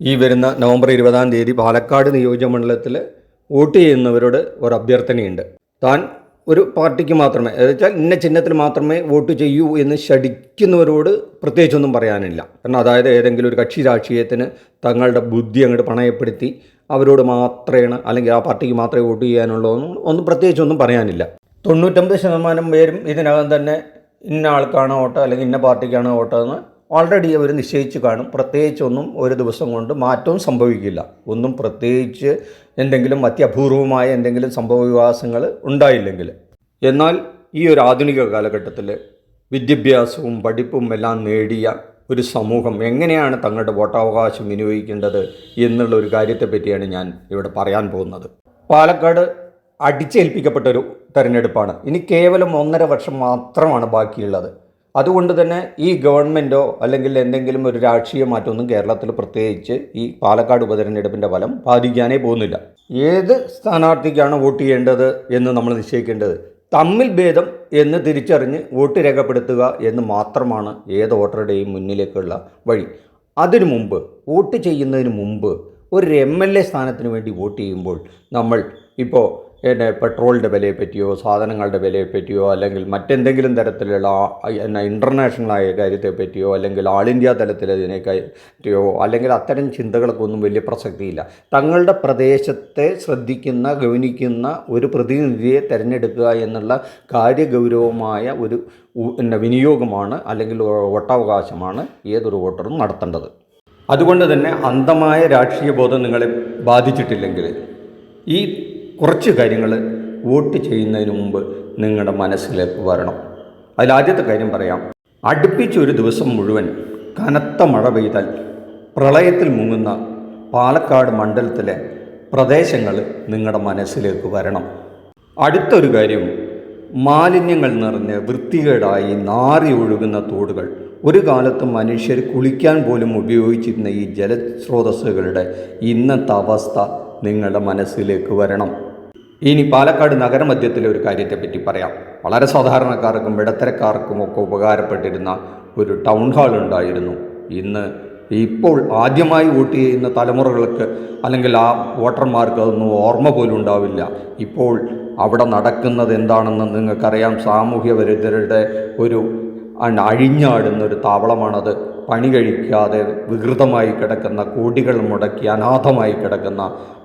ഈ വരുന്ന നവംബർ ഇരുപതാം തീയതി പാലക്കാട് നിയോജകമണ്ഡലത്തിൽ വോട്ട് ചെയ്യുന്നവരോട് ഒരു അഭ്യർത്ഥനയുണ്ട്. താൻ ഒരു പാർട്ടിക്ക് മാത്രമേ വെച്ചാൽ ഇന്ന ചിഹ്നത്തിൽ മാത്രമേ വോട്ട് ചെയ്യൂ എന്ന് ശടിക്കുന്നവരോട് പ്രത്യേകിച്ചൊന്നും പറയാനില്ല. കാരണം അതായത് ഏതെങ്കിലും ഒരു കക്ഷി രാഷ്ട്രീയത്തിന് തങ്ങളുടെ ബുദ്ധി അങ്ങോട്ട് പണയപ്പെടുത്തി അവരോട് മാത്രമാണ് അല്ലെങ്കിൽ ആ പാർട്ടിക്ക് മാത്രമേ വോട്ട് ചെയ്യാനുള്ളൂ ഒന്നും പ്രത്യേകിച്ചൊന്നും പറയാനില്ല. തൊണ്ണൂറ്റമ്പത് ശതമാനം പേരും ഇതിനകം തന്നെ ഇന്ന ആൾക്കാണ് വോട്ട് അല്ലെങ്കിൽ ഇന്ന പാർട്ടിക്കാണ് വോട്ട് എന്ന് ഓൾറെഡി അവർ നിശ്ചയിച്ച് കാണും. പ്രത്യേകിച്ചൊന്നും ഒരു ദിവസം കൊണ്ട് മാറ്റവും സംഭവിക്കില്ല. ഒന്നും പ്രത്യേകിച്ച് എന്തെങ്കിലും അത്യപൂർവമായ എന്തെങ്കിലും സംഭവ വികാസങ്ങൾ ഉണ്ടായില്ലെങ്കിൽ. എന്നാൽ ഈ ഒരു ആധുനിക കാലഘട്ടത്തിൽ വിദ്യാഭ്യാസവും പഠിപ്പും എല്ലാം നേടിയ ഒരു സമൂഹം എങ്ങനെയാണ് തങ്ങളുടെ വോട്ടവകാശം വിനിയോഗിക്കേണ്ടത് എന്നുള്ള ഒരു കാര്യത്തെ പറ്റിയാണ് ഞാൻ ഇവിടെ പറയാൻ പോകുന്നത്. പാലക്കാട് അടിച്ചേൽപ്പിക്കപ്പെട്ട ഒരു തെരഞ്ഞെടുപ്പാണ്. ഇനി കേവലം ഒന്നര വർഷം മാത്രമാണ് ബാക്കിയുള്ളത്. അതുകൊണ്ട് തന്നെ ഈ ഗവൺമെന്റോ അല്ലെങ്കിൽ എന്തെങ്കിലും ഒരു രാഷ്ട്രീയ മാറ്റമൊന്നും കേരളത്തിൽ പ്രത്യേകിച്ച് ഈ പാലക്കാട് ഉപതെരഞ്ഞെടുപ്പിന്റെ ഫലം ബാധിക്കാനേ പോകുന്നില്ല. ഏത് സ്ഥാനാർത്ഥിക്കാണ് വോട്ട് ചെയ്യേണ്ടത് എന്ന് നമ്മൾ നിശ്ചയിക്കേണ്ടത്? തമ്മിൽ ഭേദം എന്ന് തിരിച്ചറിഞ്ഞ് വോട്ട് രേഖപ്പെടുത്തുക എന്ന് മാത്രമാണ് ഏത് വോട്ടറുടെയും മുന്നിലേക്കുള്ള വഴി. അതിനു മുമ്പ് വോട്ട് ചെയ്യുന്നതിന് മുമ്പ് ഒരു എം എൽ എ സ്ഥാനത്തിന് വേണ്ടി വോട്ട് ചെയ്യുമ്പോൾ നമ്മൾ ഇപ്പോൾ പിന്നെ പെട്രോളിന്റെ വിലയെ പറ്റിയോ സാധനങ്ങളുടെ വിലയെ പറ്റിയോ അല്ലെങ്കിൽ മറ്റെന്തെങ്കിലും തരത്തിലുള്ള എന്നാ ഇന്റർനാഷണലായ കാര്യത്തെ പറ്റിയോ അല്ലെങ്കിൽ ആൾ ഇന്ത്യ തലത്തിലതിനെ പറ്റിയോ അല്ലെങ്കിൽ അത്തരം ചിന്തകൾക്ക് ഒന്നും വലിയ പ്രസക്തിയില്ല. തങ്ങളുടെ പ്രദേശത്തെ ശ്രദ്ധിക്കുന്ന ഗവനിക്കുന്ന ഒരു പ്രതിനിധിയെ തിരഞ്ഞെടുക്കുക എന്നുള്ള കാര്യഗൗരവമായ ഒരു പിന്നെ വിനിയോഗമാണ് അല്ലെങ്കിൽ വോട്ടവകാശമാണ് ഏതൊരു വോട്ടറും നടത്തേണ്ടത്. അതുകൊണ്ട് തന്നെ അന്ധമായ രാഷ്ട്രീയ ബോധം നിങ്ങളെ ബാധിച്ചിട്ടില്ലെങ്കിൽ ഈ കുറച്ച് കാര്യങ്ങൾ വോട്ട് ചെയ്യുന്നതിന് മുമ്പ് നിങ്ങളുടെ മനസ്സിലേക്ക് വരണം. അതിലാദ്യത്തെ കാര്യം പറയാം. അടുപ്പിച്ച് ഒരു ദിവസം മുഴുവൻ കനത്ത മഴ പെയ്താൽ പ്രളയത്തിൽ മുങ്ങുന്ന പാലക്കാട് മണ്ഡലത്തിലെ പ്രദേശങ്ങൾ നിങ്ങളുടെ മനസ്സിലേക്ക് വരണം. അടുത്തൊരു കാര്യം മാലിന്യങ്ങൾ നിറഞ്ഞ് വൃത്തികേടായി നാറി ഒഴുകുന്ന തോടുകൾ. ഒരു കാലത്ത് മനുഷ്യർ കുളിക്കാൻ പോലും ഉപയോഗിച്ചിരുന്ന ഈ ജലസ്രോതസ്സുകളുടെ ഇന്നത്തെ അവസ്ഥ നിങ്ങളുടെ മനസ്സിലേക്ക് വരണം. ഇനി പാലക്കാട് നഗരമധ്യത്തിലെ ഒരു കാര്യത്തെപ്പറ്റി പറയാം. വളരെ സാധാരണക്കാർക്കും ഇടത്തരക്കാർക്കും ഒക്കെ ഉപകാരപ്പെട്ടിരുന്ന ഒരു ടൗൺ ഹാൾ ഉണ്ടായിരുന്നു. ഇന്ന് ഇപ്പോൾ ആദ്യമായി വോട്ട് ചെയ്യുന്ന തലമുറകൾക്ക് അല്ലെങ്കിൽ ആ വോട്ടർമാർക്ക് അതൊന്നും ഓർമ്മ പോലും ഉണ്ടാവില്ല. ഇപ്പോൾ അവിടെ നടക്കുന്നത് എന്താണെന്ന് നിങ്ങൾക്കറിയാം. സാമൂഹ്യ വിരുദ്ധരുടെ ഒരു അഴിഞ്ഞാടുന്ന ഒരു താവളമാണത്. പണി കഴിക്കാതെ വികൃതമായി കിടക്കുന്ന കോടികൾ മുടക്കി അനാഥമായി കിടക്കുന്ന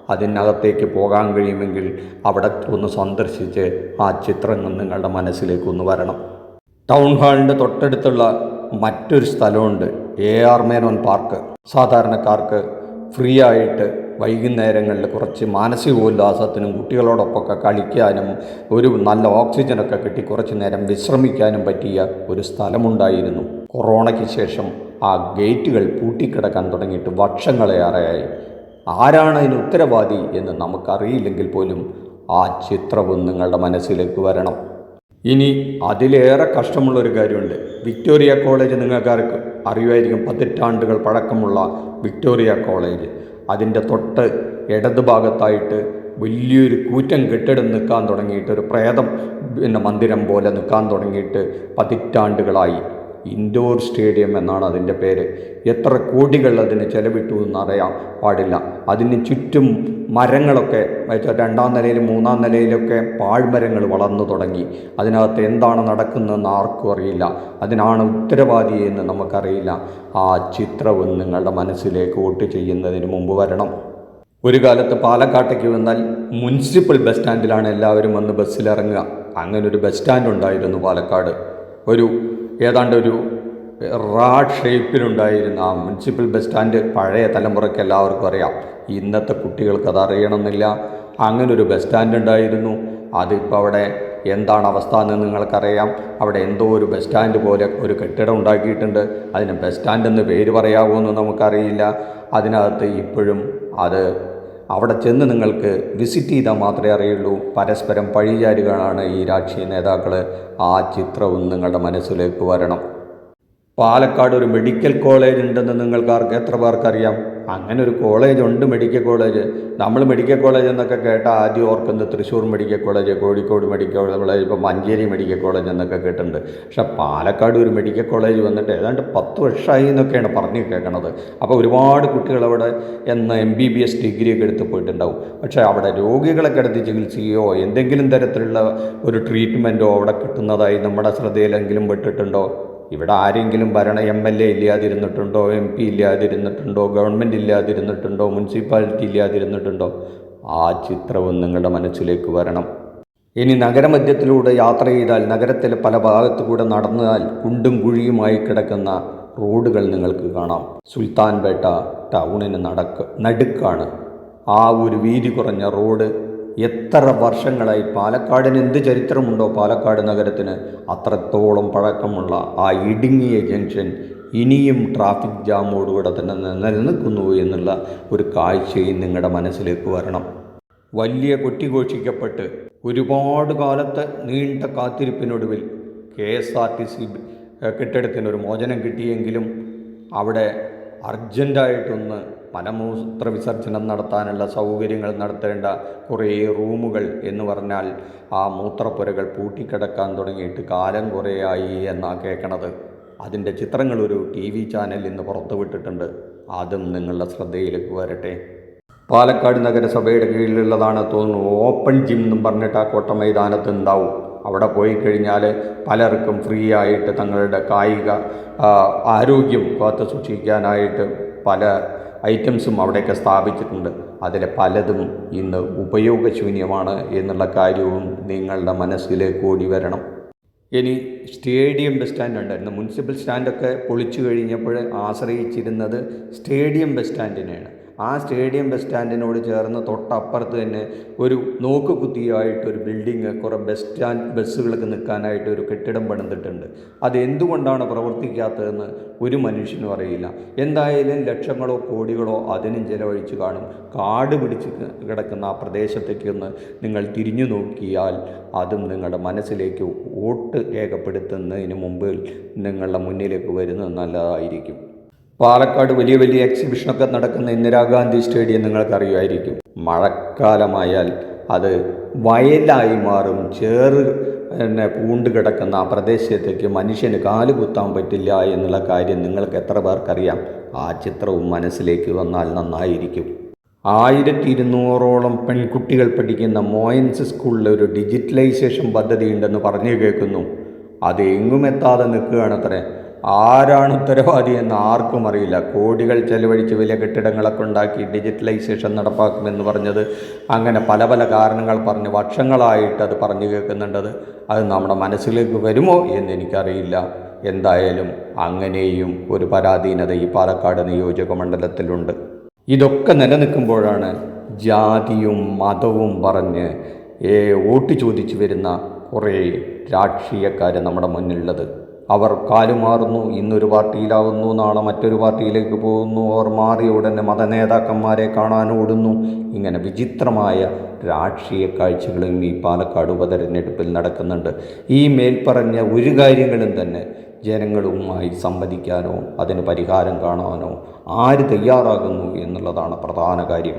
അതിനകത്തേക്ക് പോകാൻ കഴിയുമെങ്കിൽ അവിടെ ഒന്ന് സന്ദർശിച്ച് ആ ചിത്രങ്ങൾ നിങ്ങളുടെ മനസ്സിലേക്ക് ഒന്ന് വരണം. ടൗൺ ഹാളിന്റെ തൊട്ടടുത്തുള്ള മറ്റൊരു സ്ഥലമുണ്ട്. A R Menon park. സാധാരണക്കാർക്ക് ഫ്രീ ആയിട്ട് വൈകുന്നേരങ്ങളിൽ കുറച്ച് മാനസികോല്ലാസത്തിനും കുട്ടികളോടൊപ്പമൊക്കെ കളിക്കാനും ഒരു നല്ല ഓക്സിജനൊക്കെ കിട്ടി കുറച്ച് നേരം വിശ്രമിക്കാനും പറ്റിയ ഒരു സ്ഥലമുണ്ടായിരുന്നു. കൊറോണയ്ക്ക് ശേഷം ആ ഗേറ്റുകൾ പൂട്ടിക്കിടക്കാൻ തുടങ്ങിയിട്ട് വർഷങ്ങളേറെയായി ആരാണ് അതിന് ഉത്തരവാദി എന്ന് നമുക്കറിയില്ലെങ്കിൽ പോലും ആ ചിത്രവും നിങ്ങളുടെ മനസ്സിലേക്ക് വരണം. ഇനി അതിലേറെ കഷ്ടമുള്ളൊരു കാര്യമുണ്ട്. വിക്ടോറിയ കോളേജ് നിങ്ങൾക്കാർക്ക് അറിയുമായിരിക്കും പതിറ്റാണ്ടുകൾ പഴക്കമുള്ള വിക്ടോറിയ കോളേജ്. അതിന്റെ തൊട്ട് ഇടത് ഭാഗത്തായിട്ട് വലിയൊരു കൂറ്റം കെട്ടിടം നിൽക്കാൻ തുടങ്ങിയിട്ട് ഒരു പ്രേതം പിന്നെ മന്ദിരം പോലെ നിൽക്കാൻ തുടങ്ങിയിട്ട് പതിറ്റാണ്ടുകളായി. ഇൻഡോർ സ്റ്റേഡിയം എന്നാണ് അതിന്റെ പേര്. എത്ര കോടികൾ അതിന് ചെലവിട്ടു എന്നറിയാൻ പാടില്ല. അതിന് ചുറ്റും മരങ്ങളൊക്കെ രണ്ടാം നിലയിൽ മൂന്നാം നിലയിലൊക്കെ പാഴ്മരങ്ങൾ വളർന്നു തുടങ്ങി. അതിനകത്ത് എന്താണ് നടക്കുന്നതെന്ന് ആർക്കും അറിയില്ല. അതിനാണ് ഉത്തരവാദി എന്ന് നമുക്കറിയില്ല. ആ ചിത്രവും നിങ്ങളുടെ മനസ്സിലേക്ക് വോട്ട് ചെയ്യുന്നതിന് മുമ്പ് വരണം. ഒരു കാലത്ത് പാലക്കാട്ടേക്ക് വന്നാൽ മുനിസിപ്പൽ ബസ് സ്റ്റാൻഡിലാണ് എല്ലാവരും വന്ന് ബസ്സിലിറങ്ങുക. അങ്ങനെ ഒരു ബസ് സ്റ്റാൻഡ് ഉണ്ടായിരുന്നു പാലക്കാട്. ഒരു ഏതാണ്ട് ഒരു റാഡ് ഷേപ്പിലുണ്ടായിരുന്ന ആ മുനിസിപ്പൽ ബസ് സ്റ്റാൻഡ് പഴയ തലമുറയ്ക്ക് എല്ലാവർക്കും അറിയാം. ഇന്നത്തെ കുട്ടികൾക്ക് അത് അറിയണമെന്നില്ല അങ്ങനൊരു ബസ് സ്റ്റാൻഡ് ഉണ്ടായിരുന്നു. അതിപ്പോൾ അവിടെ എന്താണ് അവസ്ഥ എന്ന് നിങ്ങൾക്കറിയാം. അവിടെ എന്തോ ഒരു ബസ് സ്റ്റാൻഡ് പോലെ ഒരു കെട്ടിടം ഉണ്ടാക്കിയിട്ടുണ്ട്. അതിന് ബസ് സ്റ്റാൻഡ് എന്ന് പേര് പറയാമോ എന്ന് നമുക്കറിയില്ല. അതിനകത്ത് ഇപ്പോഴും അത് അവിടെ ചെന്ന് നിങ്ങൾക്ക് വിസിറ്റ് ചെയ്താൽ മാത്രമേ അറിയുള്ളൂ. പരസ്പരം പഴിചാരുകളാണ് ഈ രാഷ്ട്രീയ നേതാക്കൾ ആ ചിത്രവും നിങ്ങളുടെ മനസ്സിലേക്ക് വരണം. പാലക്കാട് ഒരു മെഡിക്കൽ കോളേജ് ഉണ്ടെന്ന് നിങ്ങൾക്ക് എത്ര പേർക്കറിയാം അങ്ങനെ ഒരു കോളേജ് ഉണ്ട് മെഡിക്കൽ കോളേജ്. നമ്മൾ മെഡിക്കൽ കോളേജ് എന്നൊക്കെ കേട്ടാൽ ആദ്യം ഓർക്കുന്നത് Thrissur medical college Kozhikode medical college ഇപ്പോൾ മഞ്ചേരി മെഡിക്കൽ കോളേജ് എന്നൊക്കെ കേട്ടിട്ടുണ്ട്. പക്ഷേ പാലക്കാട് ഒരു മെഡിക്കൽ കോളേജ് വന്നിട്ട് ഏതാണ്ട് പത്ത് വർഷമായി എന്നൊക്കെയാണ് പറഞ്ഞു കേൾക്കണത്. അപ്പോൾ ഒരുപാട് കുട്ടികൾ അവിടെ എന്ന എം ബി ബി എസ് ഡിഗ്രിയൊക്കെ എടുത്ത് പോയിട്ടുണ്ടാവും. പക്ഷേ അവിടെ രോഗികളെ കിടത്തി ചികിത്സിക്കുകയോ എന്തെങ്കിലും തരത്തിലുള്ള ഒരു ട്രീറ്റ്മെന്റോ അവിടെ കിട്ടുന്നതായി നമ്മുടെ ശ്രദ്ധയിലെങ്കിലും പെട്ടിട്ടുണ്ടോ? ഇവിടെ ആരെങ്കിലും ഭരണ എം എൽ എ ഇല്ലാതിരുന്നിട്ടുണ്ടോ എം പി ഇല്ലാതിരുന്നിട്ടുണ്ടോ ഗവൺമെന്റ് ഇല്ലാതിരുന്നിട്ടുണ്ടോ മുനിസിപ്പാലിറ്റി ഇല്ലാതിരുന്നിട്ടുണ്ടോ? ആ ചിത്രവും നിങ്ങളുടെ മനസ്സിലേക്ക് വരണം. ഇനി നഗരമധ്യത്തിലൂടെ യാത്ര ചെയ്താൽ നഗരത്തിലെ പല ഭാഗത്തു കൂടെ നടന്നാൽ കുണ്ടും കുഴിയുമായി കിടക്കുന്ന റോഡുകൾ നിങ്ങൾക്ക് കാണാം. സുൽത്താൻപേട്ട ടൗണിന് നടക്ക് നടുക്കാണ്. ആ ഒരു വീതി കുറഞ്ഞ റോഡ് എത്ര വർഷങ്ങളായി പാലക്കാടിന് എന്ത് ചരിത്രമുണ്ടോ പാലക്കാട് നഗരത്തിന് അത്രത്തോളം പഴക്കമുള്ള ആ ഇടുങ്ങിയ ജംഗ്ഷൻ ഇനിയും ട്രാഫിക് ജാമോടുകൂടെ തന്നെ നിലനിൽക്കുന്നു എന്നുള്ള ഒരു കാഴ്ചയും നിങ്ങളുടെ മനസ്സിലേക്ക് വരണം. വലിയ കൊട്ടിഘോഷിക്കപ്പെട്ട് ഒരുപാട് കാലത്തെ നീണ്ട കാത്തിരിപ്പിനൊടുവിൽ K S R T C കെട്ടിടത്തിനൊരു മോചനം കിട്ടിയെങ്കിലും അവിടെ അർജന്റായിട്ടൊന്ന് മലമൂത്ര വിസർജനം നടത്താനുള്ള സൗകര്യങ്ങൾ നടത്തേണ്ട കുറേ റൂമുകൾ എന്ന് പറഞ്ഞാൽ ആ മൂത്രപ്പുരകൾ പൂട്ടിക്കിടക്കാൻ തുടങ്ങിയിട്ട് കാലം കുറേയായി എന്നാണ് കേൾക്കണത് അതിന്റെ ചിത്രങ്ങൾ ഒരു ടി വി ചാനൽ നിന്ന് പുറത്തുവിട്ടിട്ടുണ്ട് അതും നിങ്ങളുടെ ശ്രദ്ധയിലേക്ക് വരട്ടെ. പാലക്കാട് നഗരസഭയുടെ കീഴിലുള്ളതാണ് തോന്നുന്നു ഓപ്പൺ ജിം എന്നും പറഞ്ഞിട്ട് ആ കോട്ട മൈതാനത്ത് ഉണ്ടാവും അവിടെ പോയി കഴിഞ്ഞാൽ പലർക്കും ഫ്രീ ആയിട്ട് തങ്ങളുടെ കായിക ആരോഗ്യം കാത്തു സൂക്ഷിക്കാനായിട്ട് പല ഐറ്റംസും അവിടെയൊക്കെ സ്ഥാപിച്ചിട്ടുണ്ട്. അതിലെ പലതും ഇന്ന് ഉപയോഗശൂന്യമാണ് എന്നുള്ള കാര്യവും നിങ്ങളുടെ മനസ്സിലേക്ക് ഓടി വരണം. ഇനി സ്റ്റേഡിയം ബസ് സ്റ്റാൻഡ് ഉണ്ടായിരുന്നു. മുനിസിപ്പൽ സ്റ്റാൻഡൊക്കെ പൊളിച്ചു കഴിഞ്ഞപ്പോൾ ആശ്രയിച്ചിരുന്നത് സ്റ്റേഡിയം ബസ് സ്റ്റാൻഡിനെയാണ്. ആ സ്റ്റേഡിയം ബസ് സ്റ്റാൻഡിനോട് ചേർന്ന് തൊട്ടപ്പുറത്ത് തന്നെ ഒരു നോക്ക് കുത്തിയായിട്ട് ഒരു ബിൽഡിങ് കുറേ ബസ് സ്റ്റാൻഡ് ബസ്സുകളൊക്കെ നിൽക്കാനായിട്ട് ഒരു കെട്ടിടം പണിതിട്ടുണ്ട്. അത് എന്തുകൊണ്ടാണ് പ്രവർത്തിക്കാത്തതെന്ന് ഒരു മനുഷ്യനും അറിയില്ല. എന്തായാലും ലക്ഷങ്ങളോ കോടികളോ അതിനും ചിലവഴിച്ച് കാണും. കാട് പിടിച്ച് കിടക്കുന്ന ആ പ്രദേശത്തേക്ക് ഒന്ന് നിങ്ങൾ തിരിഞ്ഞു നോക്കിയാൽ അതും നിങ്ങളുടെ മനസ്സിലേക്ക് വോട്ട് രേഖപ്പെടുത്തുന്നതിന് മുമ്പിൽ നിങ്ങളുടെ മുന്നിലേക്ക് വരുന്നത് നല്ലതായിരിക്കും. പാലക്കാട് വലിയ വലിയ എക്സിബിഷനൊക്കെ നടക്കുന്ന ഇന്ദിരാഗാന്ധി സ്റ്റേഡിയം നിങ്ങൾക്കറിയുമായിരിക്കും. മഴക്കാലമായാൽ അത് വയലായി മാറും. ചേറ് പിന്നെ പൂണ്ട് കിടക്കുന്ന ആ പ്രദേശത്തേക്ക് മനുഷ്യന് കാൽ കുത്താൻ പറ്റില്ല എന്നുള്ള കാര്യം നിങ്ങൾക്ക് എത്ര പേർക്കറിയാം? ആ ചിത്രവും മനസ്സിലേക്ക് വന്നാൽ നന്നായിരിക്കും. ആയിരത്തി ഇരുന്നൂറോളം പെൺകുട്ടികൾ പഠിക്കുന്ന മോയൻസ് സ്കൂളിൽ ഒരു ഡിജിറ്റലൈസേഷൻ പദ്ധതി ഉണ്ടെന്ന് പറഞ്ഞു കേൾക്കുന്നു. അത് എങ്ങും എത്താതെ നിൽക്കുകയാണത്രേ. ആരാണ് ഉത്തരവാദി എന്ന് ആർക്കും അറിയില്ല. കോടികൾ ചെലവഴിച്ച് വലിയ കെട്ടിടങ്ങളൊക്കെ ഉണ്ടാക്കി ഡിജിറ്റലൈസേഷൻ നടപ്പാക്കുമെന്ന് പറഞ്ഞത് അങ്ങനെ പല പല കാരണങ്ങൾ പറഞ്ഞ് വർഷങ്ങളായിട്ട് അത് പറഞ്ഞു കേൾക്കുന്നുണ്ടത് അത്. നമ്മുടെ മനസ്സിലേക്ക് വരുമോ എന്ന് എനിക്കറിയില്ല. എന്തായാലും അങ്ങനെയും ഒരു പരാധീനത ഈ പാലക്കാട് നിയോജക മണ്ഡലത്തിലുണ്ട്. ഇതൊക്കെ നിലനിൽക്കുമ്പോഴാണ് ജാതിയും മതവും പറഞ്ഞ് വോട്ട് ചോദിച്ചു വരുന്ന കുറേ രാഷ്ട്രീയക്കാർ നമ്മുടെ മുന്നിലുള്ളത്. അവർ കാലുമാറുന്നു ഇന്നൊരു പാർട്ടിയിലാവുന്നു നാളെ മറ്റൊരു പാർട്ടിയിലേക്ക് പോകുന്നു അവർ മാറിയ ഉടനെ മതനേതാക്കന്മാരെ കാണാൻ ഓടുന്നു. ഇങ്ങനെ വിചിത്രമായ രാഷ്ട്രീയ കാഴ്ചകളും ഈ പാലക്കാട് ഉപതെരഞ്ഞെടുപ്പിൽ നടക്കുന്നുണ്ട്. ഈ മേൽപ്പറഞ്ഞ ഒരു കാര്യങ്ങളും തന്നെ ജനങ്ങളുമായി സംവദിക്കാനോ അതിന് പരിഹാരം കാണാനോ ആര് തയ്യാറാകുന്നു എന്നുള്ളതാണ് പ്രധാന കാര്യം.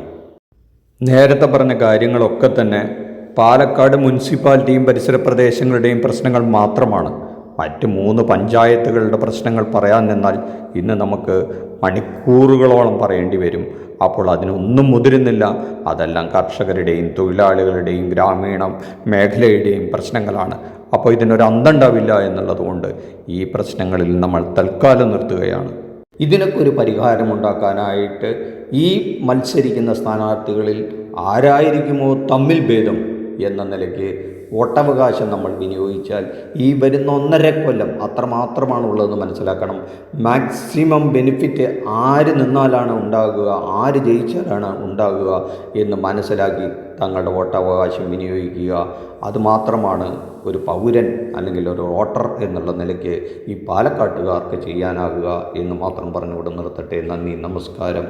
നേരത്തെ പറഞ്ഞ കാര്യങ്ങളൊക്കെ തന്നെ പാലക്കാട് മുനിസിപ്പാലിറ്റിയും പരിസര പ്രദേശങ്ങളുടെയും പ്രശ്നങ്ങൾ മാത്രമാണ്. മറ്റ് മൂന്ന് പഞ്ചായത്തുകളുടെ പ്രശ്നങ്ങൾ പറയാൻ നിന്നാൽ ഇന്ന് നമുക്ക് മണിക്കൂറുകളോളം പറയേണ്ടി വരും. അപ്പോൾ അതിനൊന്നും മുതിരുന്നില്ല. അതെല്ലാം കർഷകരുടെയും തൊഴിലാളികളുടെയും ഗ്രാമീണ മേഖലയുടെയും പ്രശ്നങ്ങളാണ്. അപ്പോൾ ഇതിനൊരു അന്തമുണ്ടാവില്ല എന്നുള്ളതുകൊണ്ട് ഈ പ്രശ്നങ്ങളിൽ നമ്മൾ തൽക്കാലം നിർത്തുകയാണ്. ഇതിനൊക്കെ ഒരു പരിഹാരമുണ്ടാക്കാനായിട്ട് ഈ മത്സരിക്കുന്ന സ്ഥാനാർത്ഥികളിൽ ആരായിരിക്കുമോ തമ്മിൽ ഭേദം എന്ന നിലയ്ക്ക് വോട്ടവകാശം നമ്മൾ വിനിയോഗിച്ചാൽ ഈ വരുന്ന ഒന്നര കൊല്ലം അത്രമാത്രമാണ് ഉള്ളതെന്ന് മനസ്സിലാക്കണം. മാക്സിമം ബെനിഫിറ്റ് ആര് നിന്നാലാണ് ഉണ്ടാകുക ആര് ജയിച്ചാലാണ് ഉണ്ടാകുക എന്ന് മനസ്സിലാക്കി തങ്ങളുടെ വോട്ടവകാശം വിനിയോഗിക്കുക. അതുമാത്രമാണ് ഒരു പൗരൻ അല്ലെങ്കിൽ ഒരു വോട്ടർ എന്നുള്ള നിലയ്ക്ക് ഈ പാലക്കാട്ടുകാർക്ക് ചെയ്യാനാകുക എന്ന് മാത്രം പറഞ്ഞുകൊണ്ട് നിർത്തട്ടെ. നന്ദി നമസ്കാരം.